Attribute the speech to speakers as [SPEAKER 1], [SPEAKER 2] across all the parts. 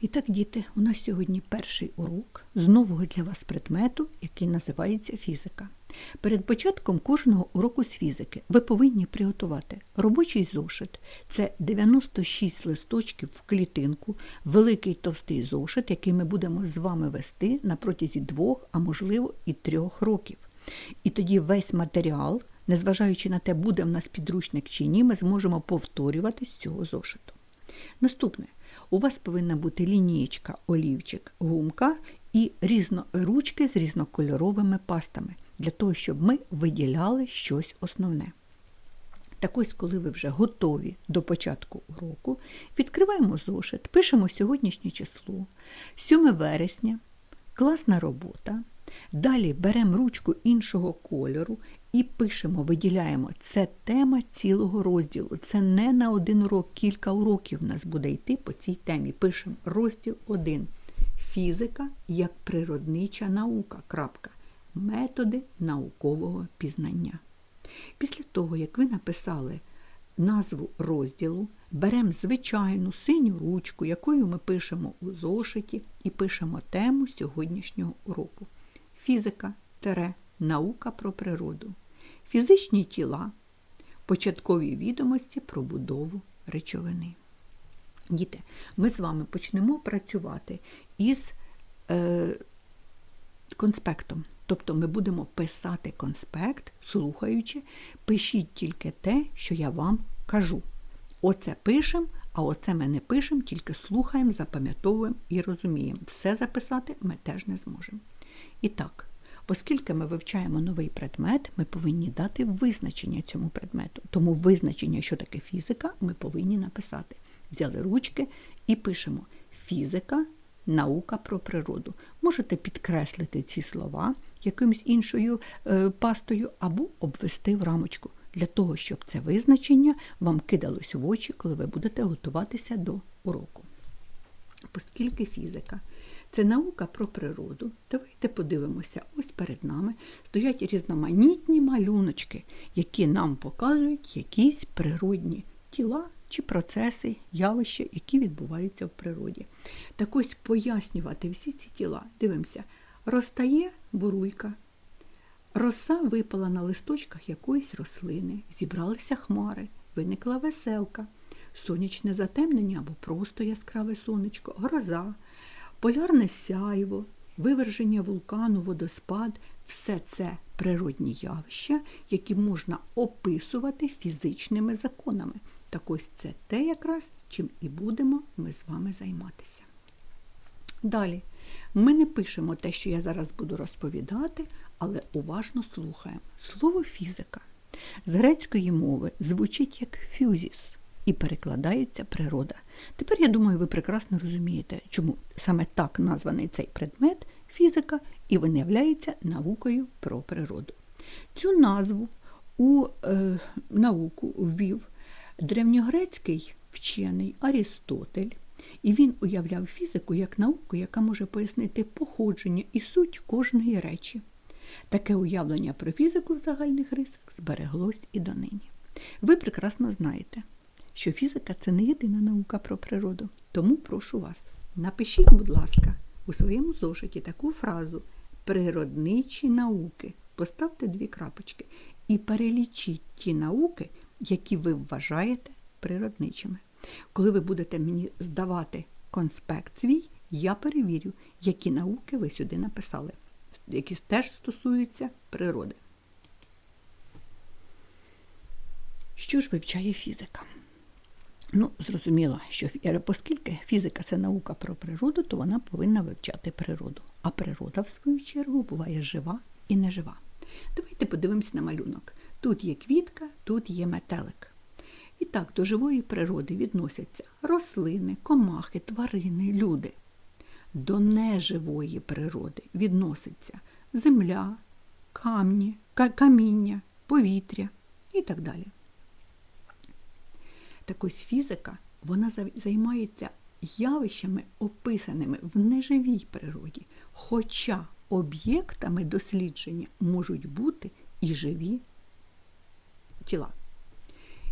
[SPEAKER 1] І так, діти, у нас сьогодні перший урок з нового для вас предмету, який називається фізика. Перед початком кожного уроку з фізики ви повинні приготувати робочий зошит. Це 96 листочків в клітинку, великий товстий зошит, який ми будемо з вами вести на протязі двох, а можливо і трьох років. І тоді весь матеріал, незважаючи на те, буде в нас підручник чи ні, ми зможемо повторювати з цього зошиту. Наступне. У вас повинна бути лінієчка, олівчик, гумка і ручки з різнокольоровими пастами, для того, щоб ми виділяли щось основне. Так ось, коли ви вже готові до початку уроку, відкриваємо зошит, пишемо сьогоднішнє число, 7 вересня, класна робота. Далі беремо ручку іншого кольору і пишемо, виділяємо. Це тема цілого розділу. Це не на один урок, кілька уроків у нас буде йти по цій темі. Пишемо розділ 1. Фізика як природнича наука. крапка. Методи наукового пізнання. Після того, як ви написали назву розділу, беремо звичайну синю ручку, якою ми пишемо у зошиті, і пишемо тему сьогоднішнього уроку. Фізика тере наука про природу, фізичні тіла, початкові відомості про будову речовини. Діти, ми з вами почнемо працювати із е, конспектом. Тобто ми будемо писати конспект, слухаючи, пишіть тільки те, що я вам кажу. Оце пишемо, а оце ми не пишемо, тільки слухаємо, запам'ятовуємо і розуміємо. Все записати ми теж не зможемо. І так, оскільки ми вивчаємо новий предмет, ми повинні дати визначення цьому предмету. Тому визначення, що таке фізика, ми повинні написати. Взяли ручки і пишемо фізика, наука про природу. Можете підкреслити ці слова якимось іншою е, пастою або обвести в рамочку, для того, щоб це визначення вам кидалось в очі, коли ви будете готуватися до уроку. Оскільки фізика це наука про природу. Давайте подивимося, ось перед нами стоять різноманітні малюночки, які нам показують якісь природні тіла чи процеси, явища, які відбуваються в природі. Так ось пояснювати всі ці тіла. Дивимося, розтає буруйка, роса випала на листочках якоїсь рослини, зібралися хмари, виникла веселка, сонячне затемнення або просто яскраве сонечко, гроза полярне сяйво, виверження вулкану, водоспад все це природні явища, які можна описувати фізичними законами. Так ось це те якраз, чим і будемо ми з вами займатися. Далі, ми не пишемо те, що я зараз буду розповідати, але уважно слухаємо. Слово фізика з грецької мови звучить як фюзіс і перекладається природа. Тепер, я думаю, ви прекрасно розумієте, чому саме так названий цей предмет фізика і він являється наукою про природу. Цю назву у е, науку ввів древньогрецький вчений Арістотель, і він уявляв фізику як науку, яка може пояснити походження і суть кожної речі. Таке уявлення про фізику в загальних рисах збереглось і донині. Ви прекрасно знаєте що фізика це не єдина наука про природу. Тому прошу вас, напишіть, будь ласка, у своєму зошиті таку фразу природничі науки. Поставте дві крапочки і перелічіть ті науки, які ви вважаєте природничими. Коли ви будете мені здавати конспект свій, я перевірю, які науки ви сюди написали, які теж стосуються природи. Що ж вивчає фізика? Ну, зрозуміло, що оскільки фізика це наука про природу, то вона повинна вивчати природу. А природа, в свою чергу, буває жива і нежива. Давайте подивимося на малюнок. Тут є квітка, тут є метелик. І так, до живої природи відносяться рослини, комахи, тварини, люди. До неживої природи відноситься земля, камні, каміння, повітря і так далі. Так ось фізика вона займається явищами, описаними в неживій природі, хоча об'єктами дослідження можуть бути і живі тіла.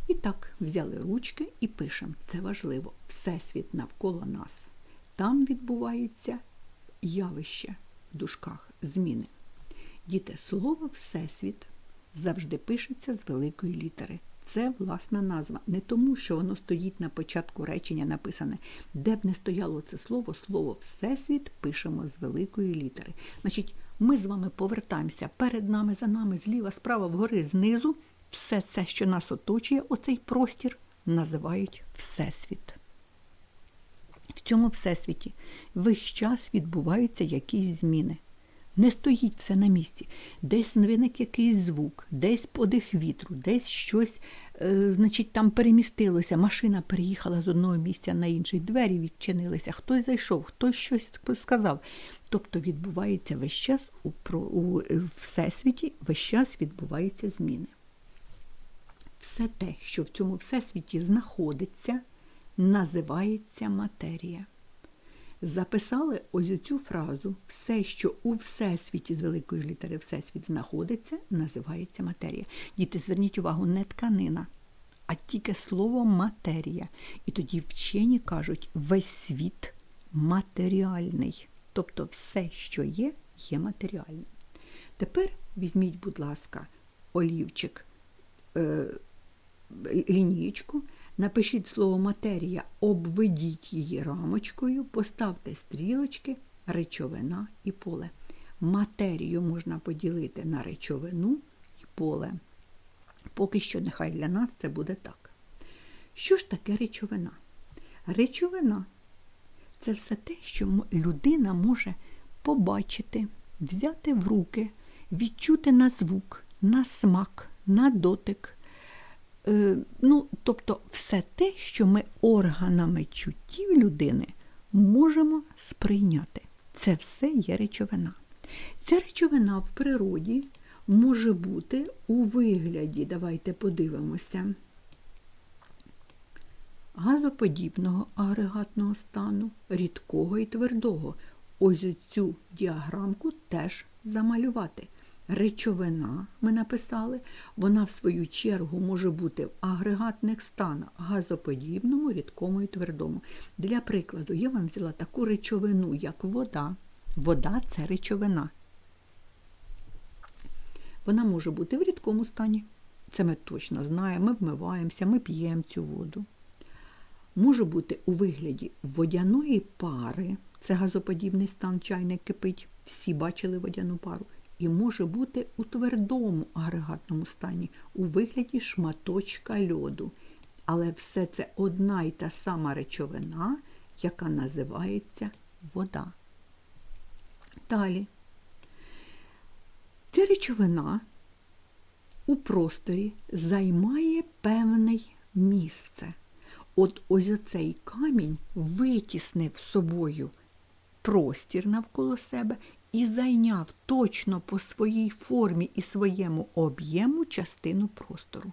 [SPEAKER 1] І так, взяли ручки і пишемо. Це важливо. Всесвіт навколо нас там відбувається явище в дужках зміни. Діти, слово Всесвіт завжди пишеться з великої літери. Це власна назва. Не тому, що воно стоїть на початку речення написане. Де б не стояло це слово, слово Всесвіт пишемо з великої літери. Значить, ми з вами повертаємося перед нами, за нами, зліва, справа, вгори, знизу. Все це, що нас оточує, оцей простір, називають Всесвіт. В цьому всесвіті весь час відбуваються якісь зміни. Не стоїть все на місці. Десь виник якийсь звук, десь подих вітру, десь щось, е, значить, там перемістилося. Машина переїхала з одного місця на інший, двері відчинилися, хтось зайшов, хтось щось сказав. Тобто відбувається весь час у, про- у е, всесвіті, весь час відбуваються зміни. Все те, що в цьому всесвіті знаходиться, називається матерія. Записали ось цю фразу все, що у всесвіті з великої ж літери Всесвіт знаходиться, називається матерія. Діти, зверніть увагу, не тканина, а тільки слово матерія. І тоді вчені кажуть, весь світ матеріальний. Тобто все, що є, є матеріальним. Тепер візьміть, будь ласка, олівчик, е, лінієчку, напишіть слово матерія, обведіть її рамочкою, поставте стрілочки, речовина і поле. Матерію можна поділити на речовину і поле. Поки що нехай для нас це буде так. Що ж таке речовина? Речовина це все те, що людина може побачити, взяти в руки, відчути на звук, на смак, на дотик. Е, ну, тобто все те, що ми органами чуттів людини можемо сприйняти. Це все є речовина. Ця речовина в природі може бути у вигляді, давайте подивимося, газоподібного агрегатного стану, рідкого і твердого. Ось цю діаграмку теж замалювати. Речовина, ми написали, вона в свою чергу може бути в агрегатних станах газоподібному, рідкому і твердому. Для прикладу, я вам взяла таку речовину, як вода. Вода це речовина. Вона може бути в рідкому стані. Це ми точно знаємо, ми вмиваємося, ми п'ємо цю воду. Може бути у вигляді водяної пари, це газоподібний стан чайник кипить, всі бачили водяну пару. І може бути у твердому агрегатному стані, у вигляді шматочка льоду. Але все це одна і та сама речовина, яка називається вода. Далі. Ця речовина у просторі займає певне місце. От ось оцей камінь витіснив собою простір навколо себе і зайняв точно по своїй формі і своєму об'єму частину простору.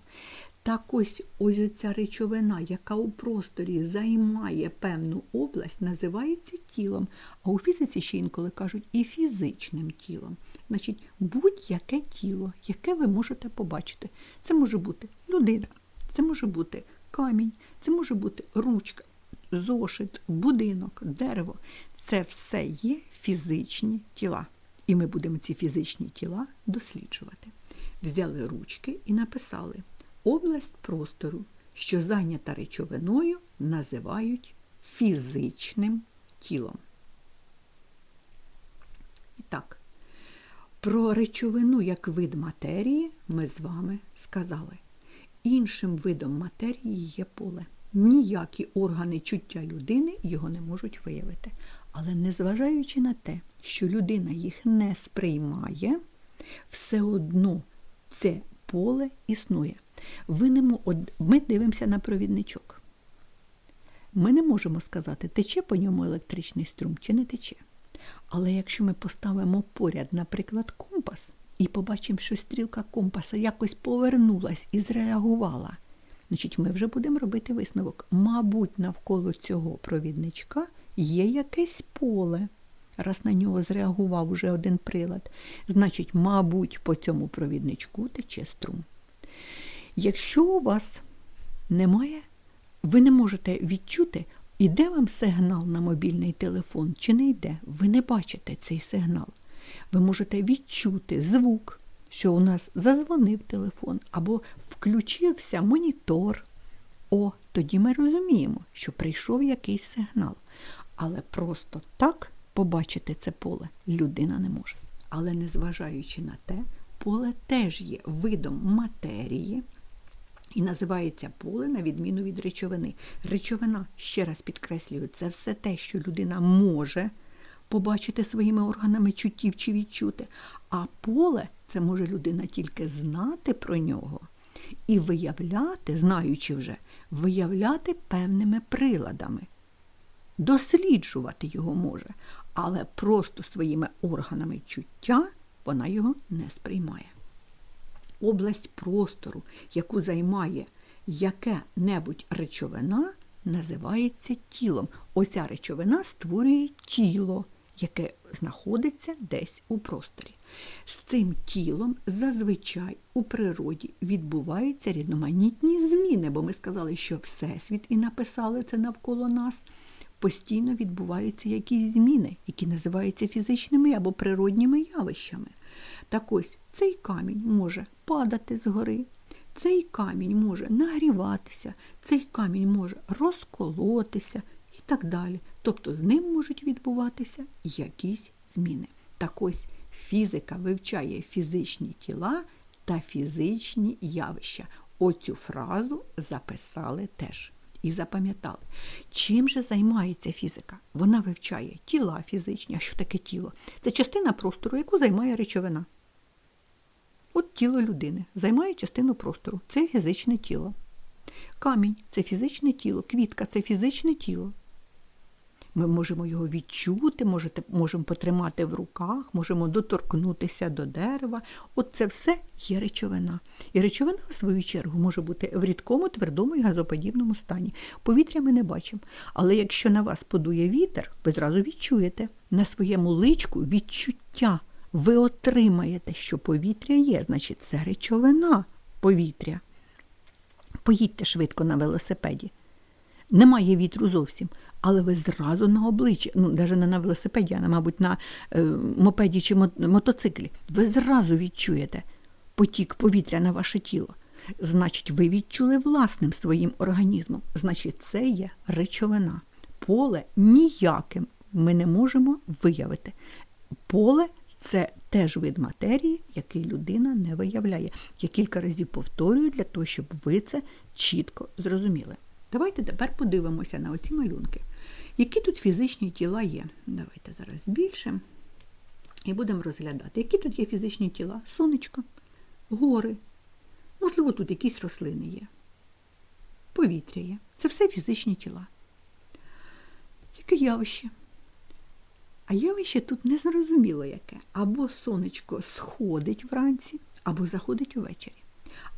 [SPEAKER 1] Так ось ось ця речовина, яка у просторі займає певну область, називається тілом. А у фізиці ще інколи кажуть і фізичним тілом. Значить, будь-яке тіло, яке ви можете побачити. Це може бути людина, це може бути камінь, це може бути ручка, зошит, будинок, дерево. Це все є фізичні тіла. І ми будемо ці фізичні тіла досліджувати. Взяли ручки і написали область простору, що зайнята речовиною, називають фізичним тілом. І так, про речовину як вид матерії ми з вами сказали. Іншим видом матерії є поле. Ніякі органи чуття людини його не можуть виявити. Але незважаючи на те, що людина їх не сприймає, все одно це поле існує. Ми дивимося на провідничок. Ми не можемо сказати, тече по ньому електричний струм чи не тече. Але якщо ми поставимо поряд, наприклад, компас, і побачимо, що стрілка компаса якось повернулась і зреагувала, значить, ми вже будемо робити висновок. Мабуть, навколо цього провідничка є якесь поле. Раз на нього зреагував уже один прилад, значить, мабуть, по цьому провідничку тече струм. Якщо у вас немає, ви не можете відчути, Іде вам сигнал на мобільний телефон чи не йде? Ви не бачите цей сигнал. Ви можете відчути звук, що у нас зазвонив телефон або включився монітор. О, тоді ми розуміємо, що прийшов якийсь сигнал. Але просто так побачити це поле людина не може. Але незважаючи на те, поле теж є видом матерії. І називається поле на відміну від речовини. Речовина, ще раз підкреслюю, це все те, що людина може побачити своїми органами чуттів чи відчути. А поле це може людина тільки знати про нього і виявляти, знаючи вже, виявляти певними приладами. Досліджувати його може, але просто своїми органами чуття вона його не сприймає область простору, яку займає яке-небудь речовина, називається тілом. Оця речовина створює тіло, яке знаходиться десь у просторі. З цим тілом зазвичай у природі відбуваються різноманітні зміни, бо ми сказали, що Всесвіт і написали це навколо нас. Постійно відбуваються якісь зміни, які називаються фізичними або природніми явищами. Так ось цей камінь може падати з гори, цей камінь може нагріватися, цей камінь може розколотися і так далі. Тобто з ним можуть відбуватися якісь зміни. Так ось фізика вивчає фізичні тіла та фізичні явища. Оцю фразу записали теж. І запам'ятали, чим же займається фізика? Вона вивчає тіла фізичні. А що таке тіло? Це частина простору, яку займає речовина. От тіло людини займає частину простору. Це фізичне тіло. Камінь це фізичне тіло, квітка це фізичне тіло. Ми можемо його відчути, можете, можемо потримати в руках, можемо доторкнутися до дерева. От це все є речовина. І речовина, в свою чергу, може бути в рідкому, твердому і газоподібному стані. Повітря ми не бачимо. Але якщо на вас подує вітер, ви зразу відчуєте на своєму личку відчуття. Ви отримаєте, що повітря є, значить, це речовина повітря. Поїдьте швидко на велосипеді. Немає вітру зовсім, але ви зразу на обличчі, ну, навіть не на велосипеді, а мабуть, на е, мопеді чи мотоциклі, ви зразу відчуєте потік повітря на ваше тіло. Значить, ви відчули власним своїм організмом. Значить, це є речовина. Поле ніяким ми не можемо виявити. Поле це теж вид матерії, який людина не виявляє. Я кілька разів повторюю для того, щоб ви це чітко зрозуміли. Давайте тепер подивимося на оці малюнки. Які тут фізичні тіла є? Давайте зараз збільшимо і будемо розглядати. Які тут є фізичні тіла? Сонечко, гори. Можливо, тут якісь рослини є. Повітря є. Це все фізичні тіла. Яке явище? А явище тут незрозуміло яке. Або сонечко сходить вранці, або заходить увечері.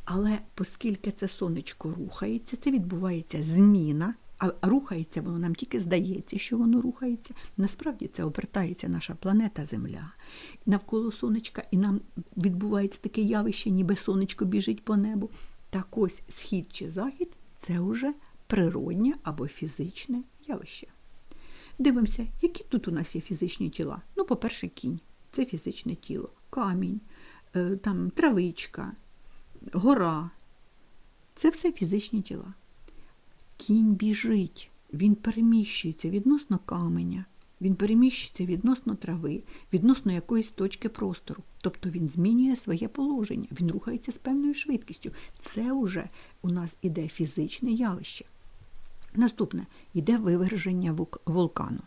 [SPEAKER 1] Але оскільки це сонечко рухається, це відбувається зміна, а рухається воно нам тільки здається, що воно рухається. Насправді це обертається наша планета Земля навколо сонечка, і нам відбувається таке явище, ніби сонечко біжить по небу. Так ось схід чи захід це вже природнє або фізичне явище. Дивимося, які тут у нас є фізичні тіла. Ну, по-перше, кінь це фізичне тіло, камінь, е, там травичка, гора. Це все фізичні тіла. Кінь біжить, він переміщується відносно каменя, він переміщується відносно трави, відносно якоїсь точки простору. Тобто він змінює своє положення, він рухається з певною швидкістю. Це вже у нас іде фізичне явище. Наступне йде виверження вулкану.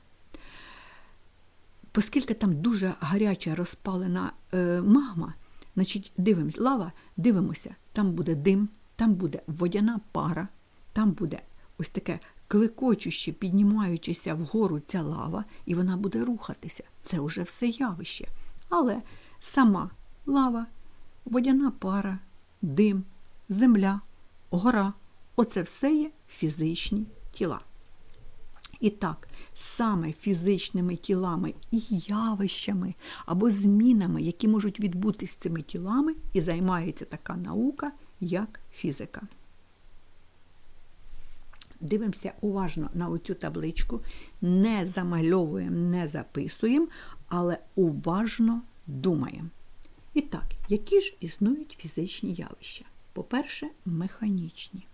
[SPEAKER 1] Оскільки там дуже гаряча розпалена е, магма, значить дивимось, лава, дивимося, там буде дим, там буде водяна пара, там буде ось таке кликочуще, піднімаючися вгору ця лава, і вона буде рухатися. Це вже все явище. Але сама лава, водяна пара, дим, земля, гора оце все є фізичні тіла. І так, саме фізичними тілами і явищами або змінами, які можуть відбутися цими тілами, і займається така наука, як фізика. Дивимося уважно на оцю табличку, не замальовуємо, не записуємо, але уважно думаємо. І так, які ж існують фізичні явища? По-перше, механічні.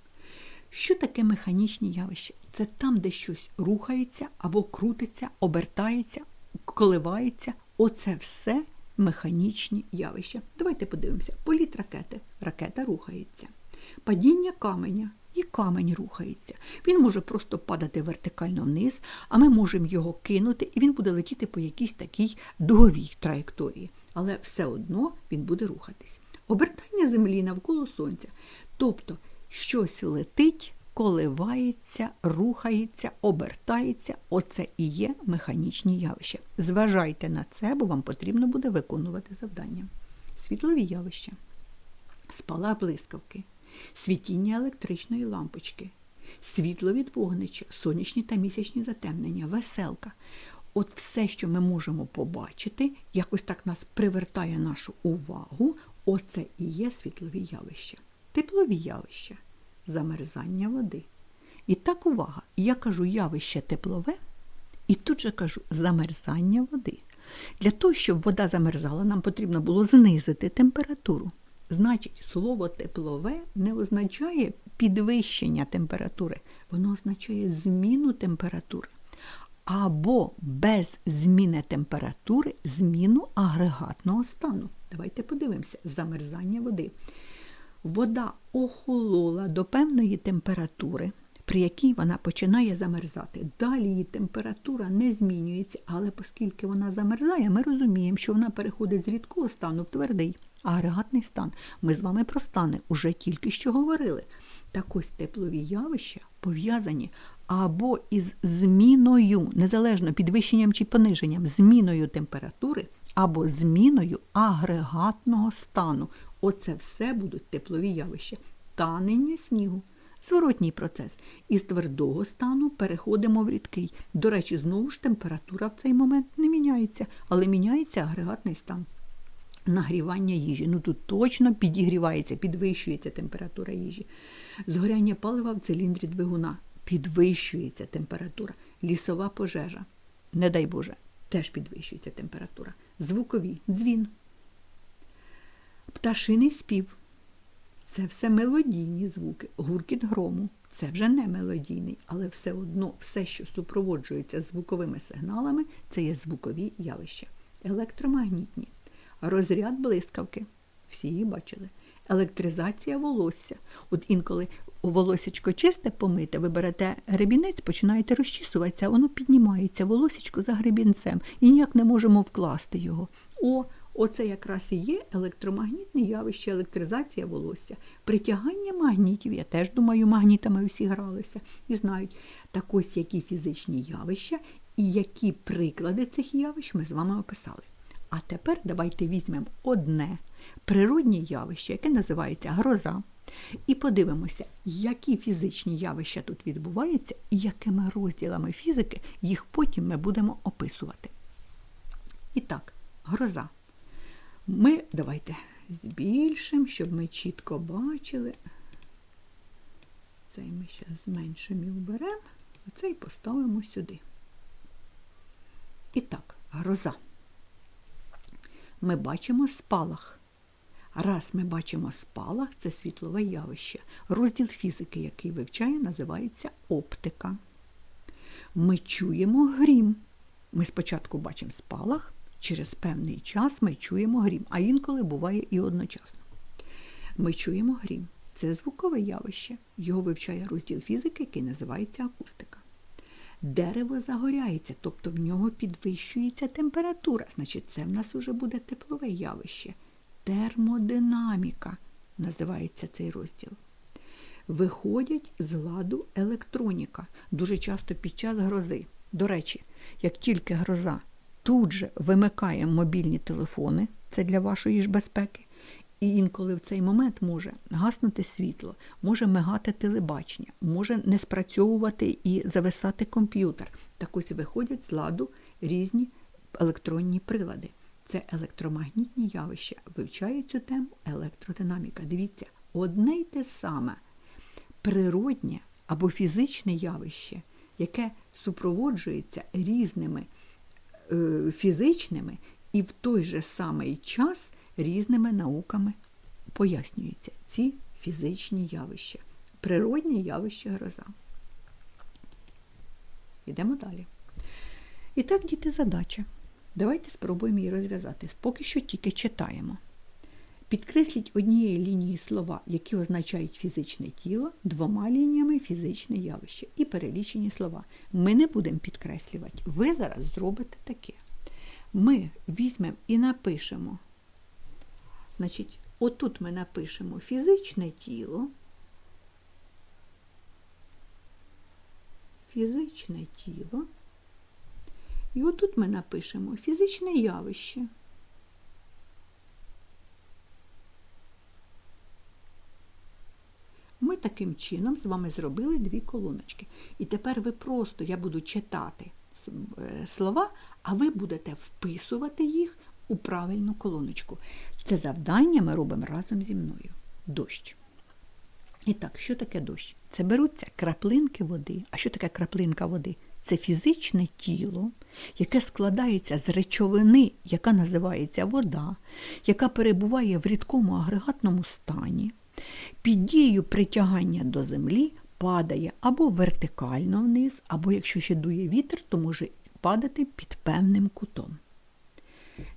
[SPEAKER 1] Що таке механічні явища? Це там, де щось рухається або крутиться, обертається, коливається. Оце все механічні явища. Давайте подивимося. Політ ракети. Ракета рухається. Падіння каменя. І камень рухається. Він може просто падати вертикально вниз, а ми можемо його кинути, і він буде летіти по якійсь такій дуговій траєкторії. Але все одно він буде рухатись. Обертання землі навколо сонця. Тобто щось летить, коливається, рухається, обертається. Оце і є механічні явища. Зважайте на це, бо вам потрібно буде виконувати завдання. Світлові явища, спалах блискавки, світіння електричної лампочки, світло від сонячні та місячні затемнення, веселка. От все, що ми можемо побачити, якось так нас привертає нашу увагу, оце і є світлові явища. Теплові явища, замерзання води. І так увага, я кажу явище теплове, і тут же кажу замерзання води. Для того, щоб вода замерзала, нам потрібно було знизити температуру. Значить, слово теплове не означає підвищення температури, воно означає зміну температури. Або без зміни температури зміну агрегатного стану. Давайте подивимося: замерзання води. Вода охолола до певної температури, при якій вона починає замерзати. Далі її температура не змінюється, але оскільки вона замерзає, ми розуміємо, що вона переходить з рідкого стану в твердий агрегатний стан. Ми з вами про стани уже тільки що говорили. Так ось теплові явища пов'язані або із зміною, незалежно підвищенням чи пониженням, зміною температури, або зміною агрегатного стану. Оце все будуть теплові явища. Танення снігу. Зворотній процес. Із твердого стану переходимо в рідкий. До речі, знову ж температура в цей момент не міняється, але міняється агрегатний стан. Нагрівання їжі. Ну тут точно підігрівається, підвищується температура їжі. Згоряння палива в циліндрі двигуна. Підвищується температура. Лісова пожежа. Не дай Боже, теж підвищується температура. Звукові дзвін. Пташиний спів. Це все мелодійні звуки. Гуркіт грому. Це вже не мелодійний, але все одно все, що супроводжується звуковими сигналами, це є звукові явища. Електромагнітні. Розряд блискавки. Всі її бачили. Електризація волосся. От інколи волосечко чисте помите, ви берете гребінець, починаєте розчісуватися, воно піднімається, волосечко за гребінцем, і ніяк не можемо вкласти його. О, Оце якраз і є електромагнітне явище, електризація волосся. Притягання магнітів, я теж думаю, магнітами всі гралися і знають. Так ось які фізичні явища і які приклади цих явищ ми з вами описали. А тепер давайте візьмемо одне природнє явище, яке називається гроза. І подивимося, які фізичні явища тут відбуваються і якими розділами фізики їх потім ми будемо описувати. І так, гроза. Ми давайте збільшимо, щоб ми чітко бачили. Цей ми ще зменшимо і уберемо, а цей поставимо сюди. І так, гроза. Ми бачимо спалах. Раз ми бачимо спалах, це світлове явище. Розділ фізики, який вивчає, називається оптика. Ми чуємо грім. Ми спочатку бачимо спалах, через певний час ми чуємо грім, а інколи буває і одночасно. Ми чуємо грім. Це звукове явище. Його вивчає розділ фізики, який називається акустика. Дерево загоряється, тобто в нього підвищується температура. Значить, це в нас вже буде теплове явище. Термодинаміка називається цей розділ. Виходять з ладу електроніка дуже часто під час грози. До речі, як тільки гроза тут же вимикає мобільні телефони, це для вашої ж безпеки, і інколи в цей момент може гаснути світло, може мигати телебачення, може не спрацьовувати і зависати комп'ютер. Так ось виходять з ладу різні електронні прилади. Це електромагнітні явища. Вивчає цю тему електродинаміка. Дивіться, одне й те саме природнє або фізичне явище, яке супроводжується різними фізичними і в той же самий час різними науками пояснюються ці фізичні явища, природні явища гроза. Йдемо далі. І так, діти, задача. Давайте спробуємо її розв'язати. Поки що тільки читаємо. Підкресліть однією лінією слова, які означають фізичне тіло, двома лініями фізичне явище і перелічені слова. Ми не будемо підкреслювати. Ви зараз зробите таке. Ми візьмемо і напишемо. Значить, отут ми напишемо фізичне тіло. Фізичне тіло. І отут ми напишемо фізичне явище. Ми таким чином з вами зробили дві колоночки. І тепер ви просто, я буду читати е, слова, а ви будете вписувати їх у правильну колоночку. Це завдання ми робимо разом зі мною. Дощ. І так, що таке дощ? Це беруться краплинки води. А що таке краплинка води? Це фізичне тіло, яке складається з речовини, яка називається вода, яка перебуває в рідкому агрегатному стані, під дією притягання до землі падає або вертикально вниз, або якщо ще дує вітер, то може падати під певним кутом.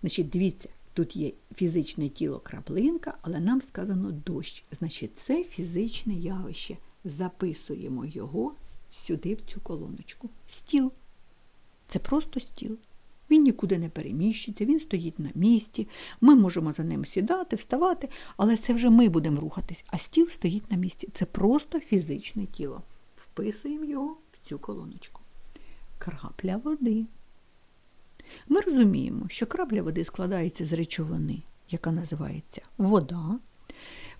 [SPEAKER 1] Значить, дивіться, тут є фізичне тіло краплинка, але нам сказано дощ. Значить, це фізичне явище. Записуємо його сюди, в цю колоночку. Стіл. Це просто стіл. Він нікуди не переміщиться, він стоїть на місці. Ми можемо за ним сідати, вставати, але це вже ми будемо рухатись, а стіл стоїть на місці. Це просто фізичне тіло. Вписуємо його в цю колоночку. Крапля води. Ми розуміємо, що крапля води складається з речовини, яка називається вода.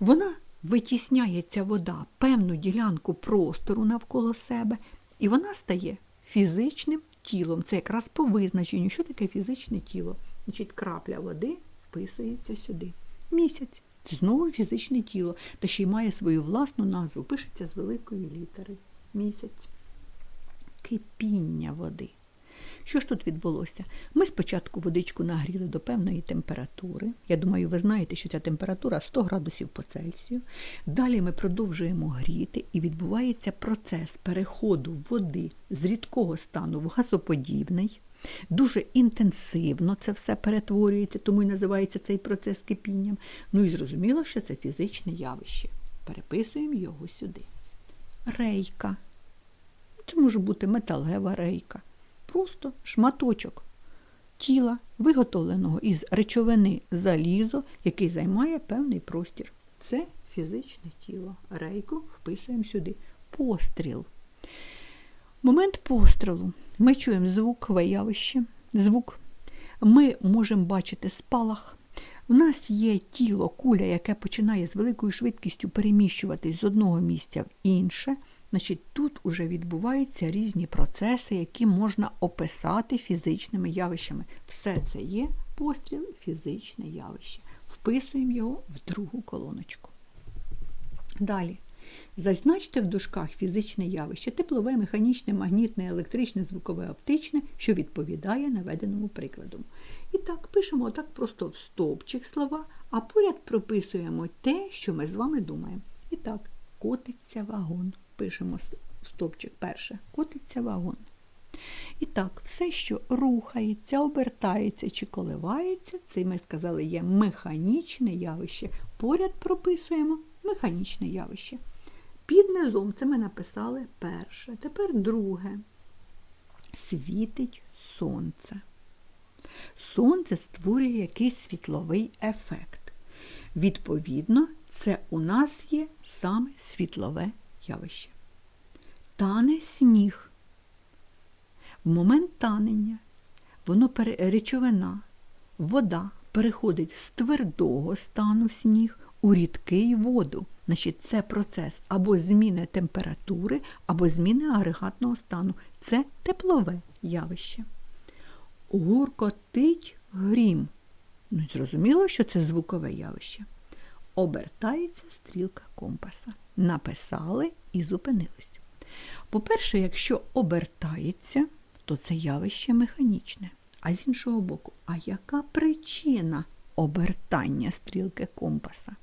[SPEAKER 1] Вона витісняє ця вода певну ділянку простору навколо себе, і вона стає фізичним тілом. Це якраз по визначенню, що таке фізичне тіло. Значить, крапля води вписується сюди. Місяць це знову фізичне тіло, та ще й має свою власну назву, пишеться з великої літери. Місяць. Кипіння води. Що ж тут відбулося? Ми спочатку водичку нагріли до певної температури. Я думаю, ви знаєте, що ця температура 100 градусів по Цельсію. Далі ми продовжуємо гріти і відбувається процес переходу води з рідкого стану в газоподібний. Дуже інтенсивно це все перетворюється, тому і називається цей процес кипінням. Ну і зрозуміло, що це фізичне явище. Переписуємо його сюди. Рейка. Це може бути металева рейка просто шматочок тіла, виготовленого із речовини залізо, який займає певний простір. Це фізичне тіло. Рейку вписуємо сюди. Постріл. Момент пострілу. Ми чуємо звукове явище, звук. Ми можемо бачити спалах. У нас є тіло, куля, яке починає з великою швидкістю переміщуватись з одного місця в інше. Значить, Тут уже відбуваються різні процеси, які можна описати фізичними явищами. Все це є постріл, фізичне явище. Вписуємо його в другу колоночку. Далі. Зазначте в дужках фізичне явище, теплове, механічне, магнітне, електричне, звукове, оптичне, що відповідає наведеному прикладу. І так, пишемо отак просто в стовпчик слова, а поряд прописуємо те, що ми з вами думаємо. І так, котиться вагон пишемо стопчик перше, котиться вагон. І так, все, що рухається, обертається чи коливається, це ми сказали, є механічне явище. Поряд прописуємо механічне явище. Під низом це ми написали перше. Тепер друге. Світить сонце. Сонце створює якийсь світловий ефект. Відповідно, це у нас є саме світлове явище. Тане сніг. В момент танення воно речовина, вода переходить з твердого стану сніг у рідкий воду. Значить, Це процес або зміни температури, або зміни агрегатного стану. Це теплове явище. Гуркотить грім. Ну, Зрозуміло, що це звукове явище. Обертається стрілка компаса написали і зупинились. По-перше, якщо обертається, то це явище механічне. А з іншого боку, а яка причина обертання стрілки компаса?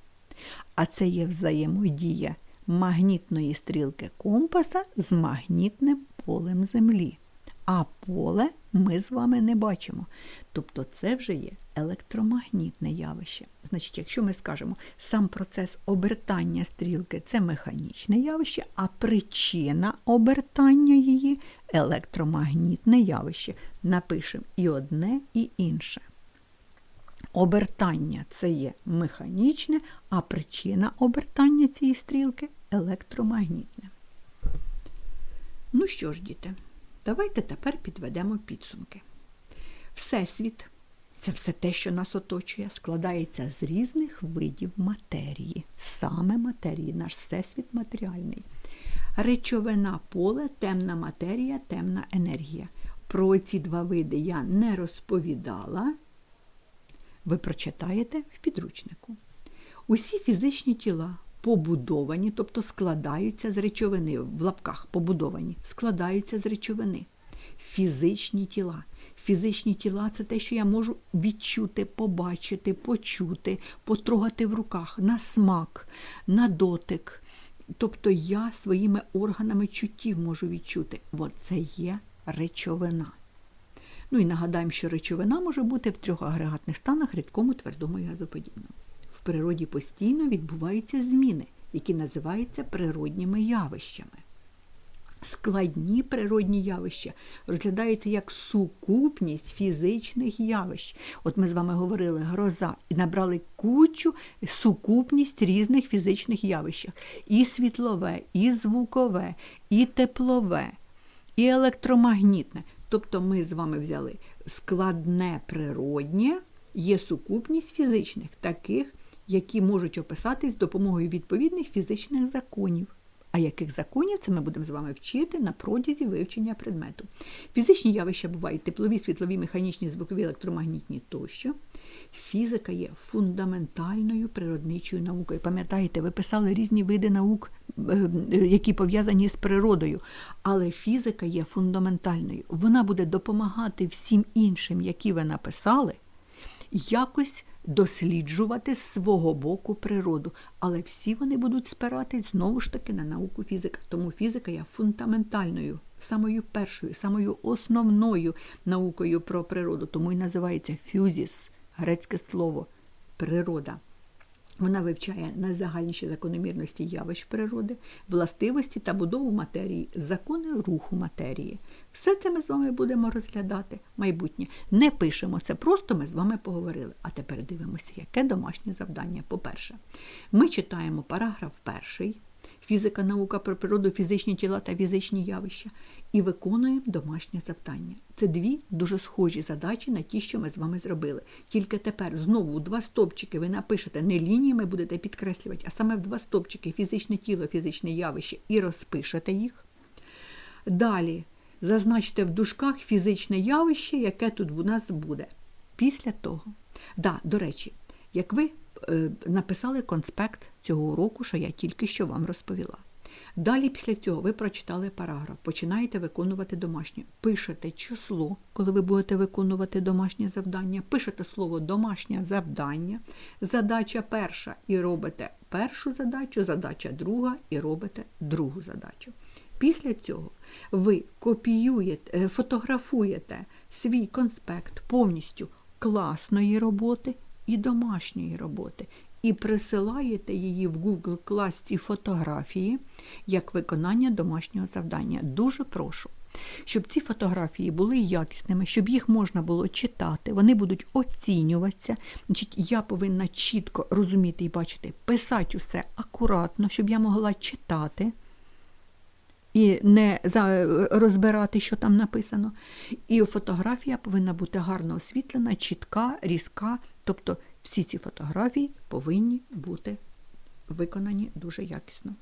[SPEAKER 1] А це є взаємодія магнітної стрілки компаса з магнітним полем Землі. А поле ми з вами не бачимо. Тобто це вже є електромагнітне явище. Значить, якщо ми скажемо, сам процес обертання стрілки це механічне явище, а причина обертання її електромагнітне явище. Напишемо і одне, і інше. Обертання це є механічне, а причина обертання цієї стрілки електромагнітне. Ну що ж, діти, давайте тепер підведемо підсумки. Всесвіт це все те, що нас оточує, складається з різних видів матерії. Саме матерії, наш всесвіт матеріальний. Речовина поле, темна матерія, темна енергія. Про ці два види я не розповідала. Ви прочитаєте в підручнику. Усі фізичні тіла побудовані, тобто складаються з речовини, в лапках побудовані, складаються з речовини. Фізичні тіла. Фізичні тіла це те, що я можу відчути, побачити, почути, потрогати в руках на смак, на дотик. Тобто я своїми органами чуттів можу відчути. От це є речовина. Ну і нагадаємо, що речовина може бути в трьох агрегатних станах рідкому, твердому і газоподібному. Природі постійно відбуваються зміни, які називаються природніми явищами. Складні природні явища розглядаються як сукупність фізичних явищ. От ми з вами говорили гроза і набрали кучу сукупність різних фізичних явищ. І світлове, і звукове, і теплове, і електромагнітне. Тобто ми з вами взяли складне природнє, є сукупність фізичних, таких, які можуть описатись з допомогою відповідних фізичних законів. А яких законів це ми будемо з вами вчити на протязі вивчення предмету. Фізичні явища бувають теплові, світлові, механічні, звукові, електромагнітні тощо. Фізика є фундаментальною природничою наукою. Пам'ятаєте, ви писали різні види наук, які пов'язані з природою. Але фізика є фундаментальною. Вона буде допомагати всім іншим, які ви написали, якось досліджувати з свого боку природу. Але всі вони будуть спиратись знову ж таки на науку фізика. Тому фізика є фундаментальною, самою першою, самою основною наукою про природу. Тому і називається фюзіс, грецьке слово природа. Вона вивчає найзагальніші закономірності явищ природи, властивості та будову матерії, закони руху матерії. Все це ми з вами будемо розглядати майбутнє. Не пишемо це, просто ми з вами поговорили. А тепер дивимося, яке домашнє завдання. По-перше, ми читаємо параграф перший. Фізика, наука про природу, фізичні тіла та фізичні явища. І виконуємо домашнє завдання. Це дві дуже схожі задачі на ті, що ми з вами зробили. Тільки тепер знову у два стопчики ви напишете не лініями будете підкреслювати, а саме в два стопчики фізичне тіло, фізичне явище і розпишете їх. Далі зазначте в дужках фізичне явище, яке тут у нас буде. Після того. Да, До речі, як ви написали конспект цього уроку, що я тільки що вам розповіла. Далі, після цього, ви прочитали параграф, починаєте виконувати домашнє. Пишете число, коли ви будете виконувати домашнє завдання, пишете слово домашнє завдання, задача перша і робите першу задачу, задача друга і робите другу задачу. Після цього ви копіюєте, е, фотографуєте свій конспект повністю класної роботи і домашньої роботи. І присилаєте її в Google клас ці фотографії як виконання домашнього завдання. Дуже прошу, щоб ці фотографії були якісними, щоб їх можна було читати, вони будуть оцінюватися. Значить, Я повинна чітко розуміти і бачити, писати усе акуратно, щоб я могла читати і не розбирати, що там написано. І фотографія повинна бути гарно освітлена, чітка, різка. Тобто всі ці фотографії повинні бути виконані дуже якісно.